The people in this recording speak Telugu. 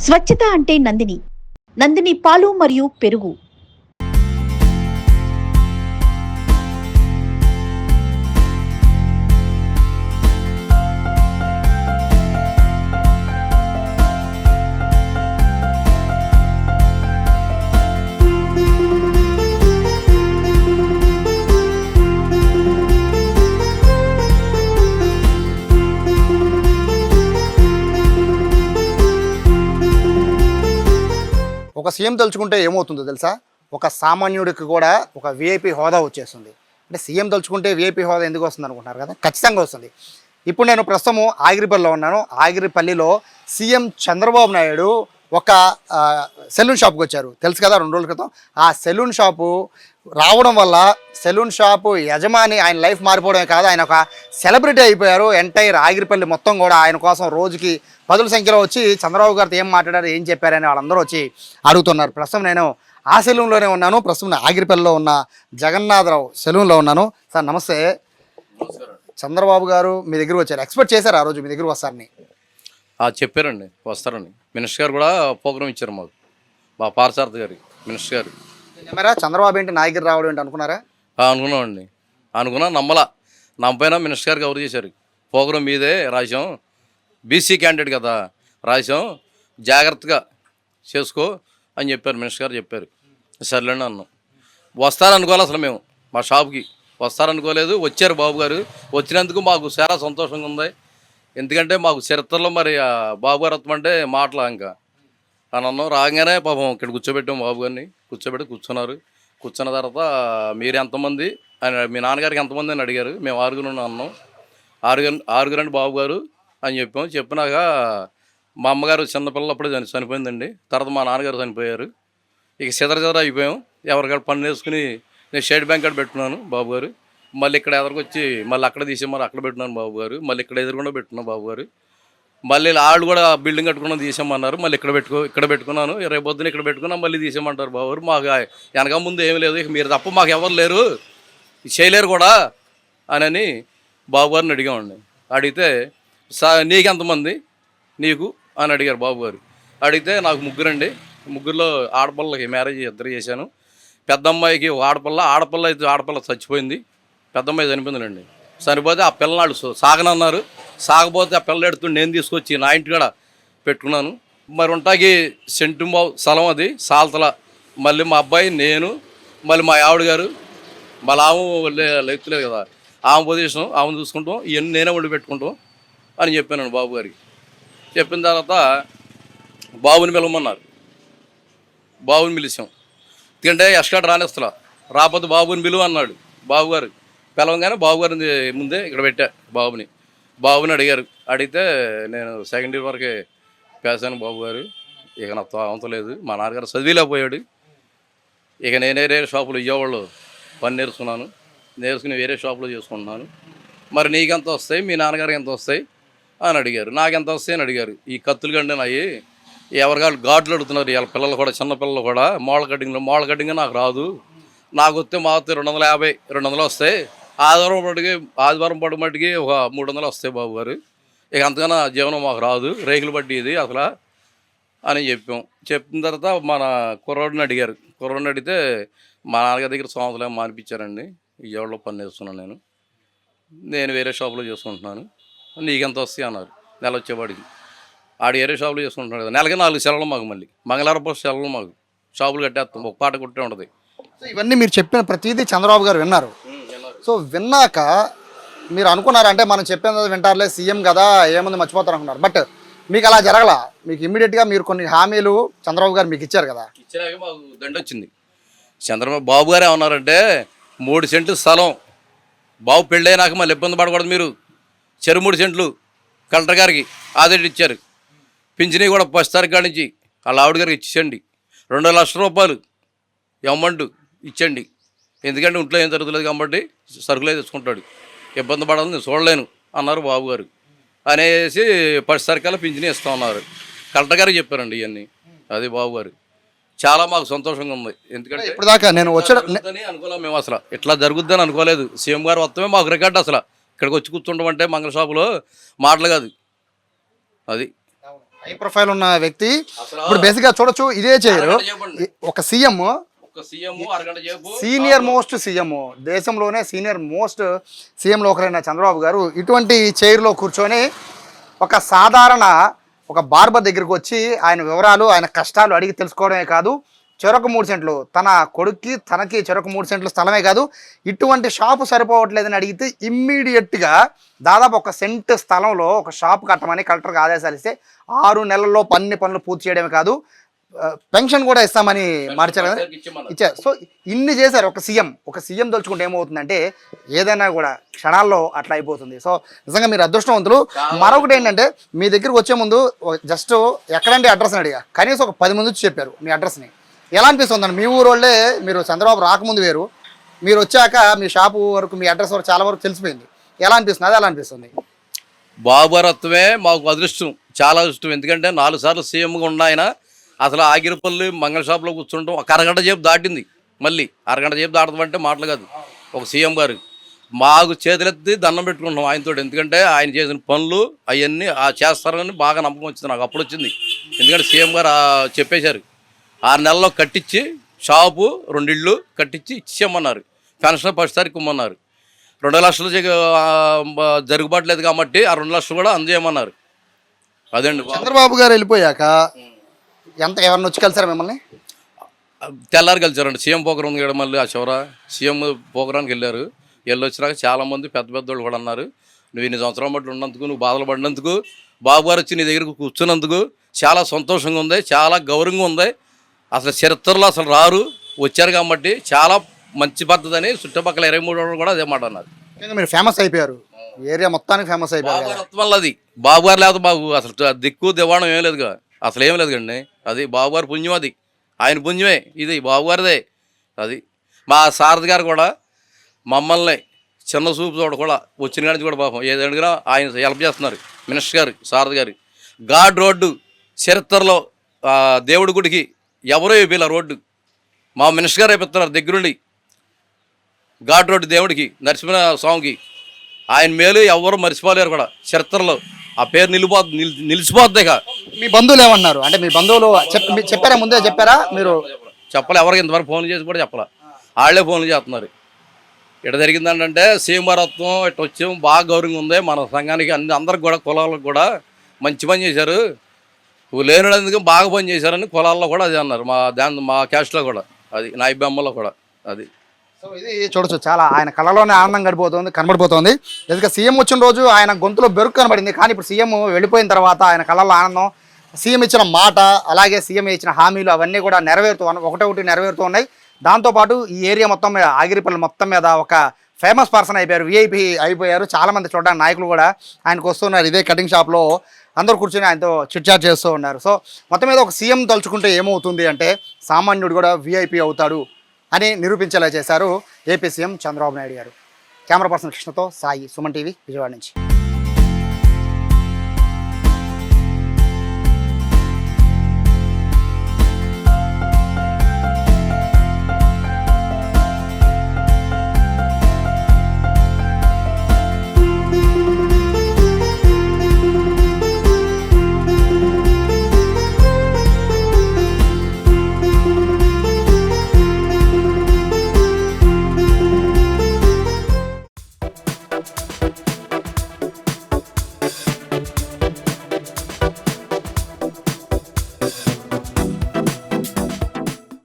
స్వచ్ఛత అంటే నందిని. నందిని పాలు మరియు పెరుగు. సీఎం తలుచుకుంటే ఏమవుతుందో తెలుసా? ఒక సామాన్యుడికి కూడా ఒక విఐపి హోదా వచ్చేస్తుంది. అంటే సీఎం తలుచుకుంటే విఐపి హోదా ఎందుకు వస్తుంది అనుకుంటున్నారు కదా? ఖచ్చితంగా వస్తుంది. ఇప్పుడు నేను ప్రస్తుతం ఆగిరిపల్లిలో ఉన్నాను. ఆగిరిపల్లిలో సీఎం చంద్రబాబు నాయుడు ఒక సెలూన్ షాప్కి వచ్చారు. తెలుసు కదా రెండు రోజుల క్రితం. ఆ సెలూన్ షాపు రావడం వల్ల సెలూన్ షాపు యజమాని ఆయన లైఫ్ మారిపోవడమే కాదు ఆయన ఒక సెలబ్రిటీ అయిపోయారు. ఎంటైర్ ఆగిరిపల్లి మొత్తం కూడా ఆయన కోసం రోజుకి పదుల సంఖ్యలో వచ్చి చంద్రబాబు గారితో ఏం మాట్లాడారు ఏం చెప్పారని వాళ్ళందరూ వచ్చి అడుగుతున్నారు. ప్రస్తుతం నేను ఆ సెలూన్లోనే ఉన్నాను. ప్రస్తుతం ఆగిరిపల్లిలో ఉన్న జగన్నాథరావు సెలూన్లో ఉన్నాను. సార్ నమస్తే. చంద్రబాబు గారు మీ దగ్గర వచ్చారు. ఎక్స్పెక్ట్ చేశారు ఆ రోజు మీ దగ్గర వస్తారని. చెప్పారండి. వస్తారని. మినిస్టర్ గారు కూడా ప్రోగ్రామ్ ఇచ్చారు మాకు. మా పార్సారథి గారి మినిస్టర్ గారు. ఏమరా చంద్రబాబు ఏంటి నా దగ్గర రావడం ఏంటి అనుకున్నారా? అనుకున్నామండి. అనుకున్నా నమ్మలా. నమ్మపోయినా మినిస్టర్ గారు కవర్ చేశారు? ప్రోగ్రామ్ మీదే రాసాం బీసీ క్యాండిడేట్ కదా రాసాం జాగ్రత్తగా చేసుకో అని చెప్పారు మినిస్టర్ గారు చెప్పారు. సర్లేండి అన్నాం. వస్తారనుకోవాలి అసలు మేము మా షాప్కి. వస్తారనుకోలేదు వచ్చారు బాబు గారు. వచ్చినందుకు మాకు చాలా సంతోషంగా ఉంది. ఎందుకంటే మాకు చరిత్రలో మరి బాబు గారు వస్తామంటే మాటలు ఇంకా. అని అన్నాం. రాగానే పాపం ఇక్కడ కూర్చోబెట్టాం బాబు గారిని. కూర్చోబెట్టి కూర్చున్నారు. కూర్చున్న తర్వాత మీరు ఎంతమంది అని మీ నాన్నగారికి ఎంతమంది అని అడిగారు. మేము ఆరుగురు అన్నాం. ఆరుగురు ఆరుగురండి బాబు గారు. అని చెప్పాం చెప్పినాక మా అమ్మగారు చిన్నపిల్లప్పుడే చని చనిపోయిందండి. తర్వాత మా నాన్నగారు చనిపోయారు. ఇక చెదర చెదర అయిపోయాం. ఎవరికాడ పని వేసుకుని నేను షేడ్ బ్యాంక్ కాడ పెట్టుకున్నాను బాబు గారు మళ్ళీ ఇక్కడ ఎదరికొచ్చి మళ్ళీ అక్కడ తీసి మళ్ళీ అక్కడ పెట్టినాను బాబు గారు మళ్ళీ ఇక్కడ ఎదురుకుండా పెట్టుకున్నాను బాబు గారు మళ్ళీ వాళ్ళు కూడా బిల్డింగ్ కట్టుకున్నాను తీసేయమన్నారు. మళ్ళీ ఇక్కడ పెట్టుకో ఇక్కడ పెట్టుకున్నాను. రేపు పొద్దున ఇక్కడ పెట్టుకున్నా మళ్ళీ తీసేయమంటారు బాబు మాకు వెనక ముందు ఏమి లేదు. ఇక మీరు తప్ప మాకు ఎవరు లేరు. చేయలేరు కూడా అని బాబు గారిని అడిగామండి. అడిగితే సా నీకెంతమంది? నీకు? అని అడిగారు బాబు గారు. అడిగితే నాకు ముగ్గురండి. ముగ్గురులో ఆడపిల్లకి మ్యారేజ్ ఇద్దరు చేశాను. పెద్ద అమ్మాయికి ఆడపిల్ల ఆడపిల్ల అయితే ఆడపిల్ల చచ్చిపోయింది. పెద్ద అమ్మాయి చనిపోయిందండి చనిపోతే ఆ పిల్లనాడు సాగనన్నారు. సాగపోతే ఆ పిల్ల ఎడుతూ నేను తీసుకొచ్చి నా ఇంటి కూడా పెట్టుకున్నాను. మరి ఉంటాకి సెంటుమావు స్థలం అది సాల్తల. మళ్ళీ మా అబ్బాయి నేను మళ్ళీ మా ఆవిడ గారు. మళ్ళీ ఆమె లే- లెక్కలేదు కదా. ఆమె పొజిషన్ ఆమె చూసుకుంటాం. ఇవన్నీ నేనే వండి పెట్టుకుంటాం అని చెప్పాను బాబు గారికి. చెప్పిన తర్వాత బాబుని పిలవమన్నారు. బాబుని పిలిచాం. ఎందుకంటే ఎస్కాట్ రానిస్తలా రాకపోతే బాబుని పిలువ అన్నాడు బాబుగారు పిలవగానే బాబు ముందే ఇక్కడ పెట్టా బాబుని. బాబుని అడిగారు. అడిగితే నేను సెకండ్ ఇయర్ వరకే పేసాను బాబుగారు ఇక నా అవతలేదు మా నాన్నగారు చదివిలేకపోయాడు. ఇక నేను వేరే షాపులో విజయవాడలో పని నేర్చుకున్నాను. నేర్చుకుని వేరే షాపులో చేసుకుంటున్నాను. మరి నీకు ఎంత వస్తాయి? మీ నాన్నగారికి ఎంత వస్తాయి? అని అడిగారు. నాకెంత వస్తాయి అని అడిగారు. ఈ కత్తులు కండి నాయి ఎవరికాళ్ళు గాడ్లు అడుగుతున్నారు. వీళ్ళ పిల్లలు కూడా చిన్న పిల్లలు కూడా మోళ్ళ కటింగ్లో మోళ్ళ కటింగ్ నాకు రాదు. నాకు వస్తే మా వస్తే రెండు వందల యాభై రెండు వందలు వస్తాయి. ఆదివారం పట్టుకి ఆదివారం పట్టు మట్టుకి ఒక మూడు వందలు వస్తాయి బాబు గారు. ఇక అంతకన్నా జీవనం మాకు రాదు. రేకులు బట్టి ఇది అసలు అని చెప్పాం. చెప్పిన తర్వాత మన కుర్రోడిని అడిగారు. కుర్రోడిని అడిగితే మా నాన్నగారి దగ్గర సంవత్సరం మానిపించారండి. విజయవాడలో పని చేస్తున్నాను నేను. నేను వేరే షాప్లో చేసుకుంటున్నాను. నీకెంత వస్తాయి అన్నారు. నెల వచ్చేవాడికి ఆడు వేరే షాపులో చేసుకుంటున్నాడు కదా. నెలకి నాలుగు సెలవులు మాకు మళ్ళీ. మంగళవారం పోస్ట్ సెలవులు మాకు. షాపులు కట్టేస్తాం. ఒక పాట కొట్టే ఉంటుంది. సో ఇవన్నీ మీరు చెప్పిన ప్రతిదీ చంద్రబాబు గారు విన్నారు. సో విన్నాక మీరు అనుకున్నారు? అంటే మనం చెప్పినది వింటారులే సీఎం కదా ఏముంది మర్చిపోతారు అనుకున్నారు. బట్ మీకు అలా జరగల? మీకు ఇమ్మీడియట్గా మీరు కొన్ని హామీలు చంద్రబాబు గారు మీకు ఇచ్చారు కదా. ఇచ్చినాక మాకు దండ వచ్చింది చంద్రబాబు బాబు గారు ఏమన్నారంటే మూడు సెంట్లు స్థలం. బాబు పెళ్ళైనాక మళ్ళీ ఇబ్బంది పడకూడదు మీరు. చెరు మూడు సెంట్లు కలెక్టర్ గారికి ఆదేశం ఇచ్చారు. పింఛనీ కూడా ఫస్ట్ తారీఖు నుంచి వాళ్ళ ఆవిడ గారికి ఇచ్చేయండి రెండు లక్షల రూపాయలు అమౌంట్ ఇచ్చండి ఎందుకంటే ఇంట్లో ఏం జరుగుతుంది కాబట్టి సరుకులే తెచ్చుకుంటాడు ఇబ్బంది పడాలని నేను చూడలేను అన్నారు బాబు గారు. అనేసి ఫస్ట్ తారీఖులో పింఛనీ ఇస్తా ఉన్నారు కలెక్టర్ గారికి చెప్పారండి ఇవన్నీ. అది బాబు గారు. చాలా మాకు సంతోషంగా ఉంది. ఎందుకంటే ఇప్పుడు దాకా నేను వచ్చే జరుగుద్దని అనుకోలేం మేము అసలు. ఇట్లా జరుగుద్దని అనుకోలేదు. సీఎం గారు వస్తమే మాకు రికార్డు అసలు. ఇక్కడికి వచ్చి కూర్చుంటామంటే మంగళ షాపులో మాటలు కాదు. అది. హై ప్రొఫైల్ ఉన్న వ్యక్తి ఇప్పుడు బేసిక్గా చూడొచ్చు ఇదే చేయరు. ఒక సీఎం సీనియర్ మోస్ట్ సీఎం. దేశంలోనే సీనియర్ మోస్ట్ సీఎంలో ఒకరైన చంద్రబాబు గారు ఇటువంటి చైర్లో కూర్చొని ఒక సాధారణ ఒక బార్బర్ దగ్గరికి వచ్చి ఆయన వివరాలు ఆయన కష్టాలు అడిగి తెలుసుకోవడమే కాదు చెరొక మూడు సెంట్లు. తన కొడుక్కి తనకి చెరొక మూడు సెంట్ల స్థలమే కాదు ఇటువంటి షాపు సరిపోవట్లేదని అడిగితే ఇమ్మీడియట్గా దాదాపు ఒక సెంట్ స్థలంలో ఒక షాప్ కట్టమని కలెక్టర్కి ఆదేశాలు ఇస్తే ఆరు నెలల్లో పన్ని పనులు పూర్తి చేయడమే కాదు పెన్షన్ కూడా ఇస్తామని మార్చారు కదా. ఇచ్చారు సో ఇన్ని చేశారు ఒక సీఎం. ఒక సీఎం తలుచుకుంటే ఏమవుతుందంటే ఏదైనా కూడా క్షణాల్లో అట్లా అయిపోతుంది. సో నిజంగా మీరు అదృష్టవంతులు. మరొకటి ఏంటంటే మీ దగ్గరికి వచ్చే ముందు జస్ట్ ఎక్కడంటే అడ్రస్ అడిగా. కనీసం ఒక పది మంది చెప్పారు మీ అడ్రస్ని. ఎలా అనిపిస్తుందండి మీ ఊరు వాళ్ళే మీరు చంద్రబాబు రాకముందు వేరు. మీరు వచ్చాక మీ షాపు వరకు మీ అడ్రస్ వరకు చాలా వరకు తెలిసిపోయింది. ఎలా అనిపిస్తుంది? అది ఎలా అనిపిస్తుంది? బాబురత్వమే మాకు అదృష్టం చాలా అదృష్టం. ఎందుకంటే నాలుగు సార్లు సీఎంగా ఉన్న ఆయన అసలు ఆగిరిపల్లి మంగళ షాప్లో కూర్చుంటాం. ఒక అరగంట సేపు దాటింది మళ్ళీ. అరగంట సేపు దాటమంటే మాటలు కాదు. ఒక సీఎం గారు. మాకు చేతులెత్తి దండం పెట్టుకుంటాం ఆయనతో ఎందుకంటే ఆయన చేసిన పనులు అవన్నీ ఆ చేస్తారని బాగా నమ్మకం వచ్చింది. నాకు అప్పుడు వచ్చింది. ఎందుకంటే సీఎం గారు చెప్పేశారు. ఆరు నెలల్లో కట్టించి షాపు రెండు ఇళ్ళు కట్టించి ఇచ్చేయమన్నారు. పెన్షన్ ఫస్ట్ తారీఖు ఇమ్మన్నారు. రెండు లక్షలు జరుగుబాటు లేదు కాబట్టి ఆ రెండు లక్షలు కూడా అందజేయమన్నారు. అదండి బాబు. చంద్రబాబు గారు వెళ్ళిపోయాక ఎంత ఎవరిని వచ్చి కలిసారా మిమ్మల్ని? తెల్లారి కలిసారండి. సీఎం పోకరం ఉంది మళ్ళీ ఆ చివర. సీఎం పోకరానికి వెళ్ళారు. వెళ్ళి వచ్చినాక చాలామంది పెద్ద పెద్ద వాళ్ళు కూడా అన్నారు. నువ్వు ఇన్ని సంవత్సరం బట్టి ఉన్నందుకు నువ్వు బాధలు పడినందుకు బాబు గారు వచ్చి నీ దగ్గరకు కూర్చున్నందుకు చాలా సంతోషంగా ఉంది చాలా గౌరవంగా ఉంది. అసలు చరిత్రలో అసలు రారు వచ్చారు కాబట్టి చాలా మంచి పద్ధతి అని చుట్టుపక్కల ఇరవై మూడు కూడా అదే మాట అన్నారు. మీరు ఫేమస్ అయిపోయారు. ఏరియా మొత్తానికి ఫేమస్ అయిపోయారు అది. బాబు గారు లేకపోతే బాబు అసలు దిక్కు దివాణం ఏం లేదుగా అసలు ఏం లేదు కండి అది బాబు గారి పుణ్యం అది. ఆయన పుణ్యమే. ఇది బాబు గారిదే. అది. మా సారథి గారు కూడా మమ్మల్ని చిన్న చూపు చూడ కూడా వచ్చిన కాడి నుంచి కూడా పాపం ఏది అడిగినా ఆయన హెల్ప్ చేస్తున్నారు. మినిస్టర్ గారు సారథి గారు. గాడ్ రోడ్డు చరిత్రలో దేవుడి గుడికి ఎవరో వేపిల రోడ్డు. మా మినిస్టర్ గారు వేపిస్తున్నారు దగ్గరుండి. ఘాట్ రోడ్డు దేవుడికి నరసింహ స్వామికి. ఆయన మేలు ఎవరు మర్చిపోలేరు కూడా. చరిత్రలో ఆ పేరు నిలిపో నిల్- నిలిచిపోద్ది ఇక. మీ బంధువులు ఏమన్నారు? అంటే మీ బంధువులు చెప్పారా? ముందే చెప్పారా? మీరు చెప్పలే ఎవరికి ఇంతవరకు ఫోన్ చేసి కూడా చెప్పలే. వాళ్ళే ఫోన్లు చేస్తున్నారు. ఇక్కడ జరిగిందంటే సీమరత్వం ఇట్లా వచ్చాం. బాగా గౌరవంగా ఉంది. మన సంఘానికి అన్ని అందరికి కూడా కులాలకు కూడా మంచి పని చేశారు. లేనందుకు బాగా పని చేశారని కులాల్లో కూడా అది అన్నారు. మా దాని మా క్యాస్ట్లో కూడా. అది నా బొమ్మలో కూడా అది. సో ఇది చూడొచ్చు. చాలా ఆయన కళలోనే ఆనందం గడిపోతుంది కనబడిపోతుంది. ఎందుకంటే సీఎం వచ్చిన రోజు ఆయన గొంతులో బెరుకు కనబడింది. కానీ ఇప్పుడు సీఎం వెళ్ళిపోయిన తర్వాత ఆయన కళలో ఆనందం సీఎం ఇచ్చిన మాట అలాగే సీఎం ఇచ్చిన హామీలు అవన్నీ కూడా నెరవేరుతూ ఒకటే ఒకటొకటి నెరవేరుతూ ఉన్నాయి. దాంతోపాటు ఈ ఏరియా మొత్తం మీద ఆగిరిపల్లి మొత్తం మీద ఒక ఫేమస్ పర్సన్ అయిపోయారు. విఐపి అయిపోయారు. చాలామంది చూడడానికి నాయకులు కూడా ఆయనకు వస్తున్నారు. ఇదే కటింగ్ షాప్లో అందరూ కూర్చొని ఆయనతో చిట్చాట్ చేస్తూ ఉన్నారు. సో మొత్తం మీద ఒక సీఎం తలుచుకుంటే ఏమవుతుంది అంటే సామాన్యుడు కూడా వీఐపీ అవుతాడు అని నిరూపించేలా చేశారు ఏపీ సీఎం చంద్రబాబు నాయుడు గారు. కెమెరా పర్సన్ కృష్ణతో సాయి సుమన్ టీవీ విజయవాడ నుంచి.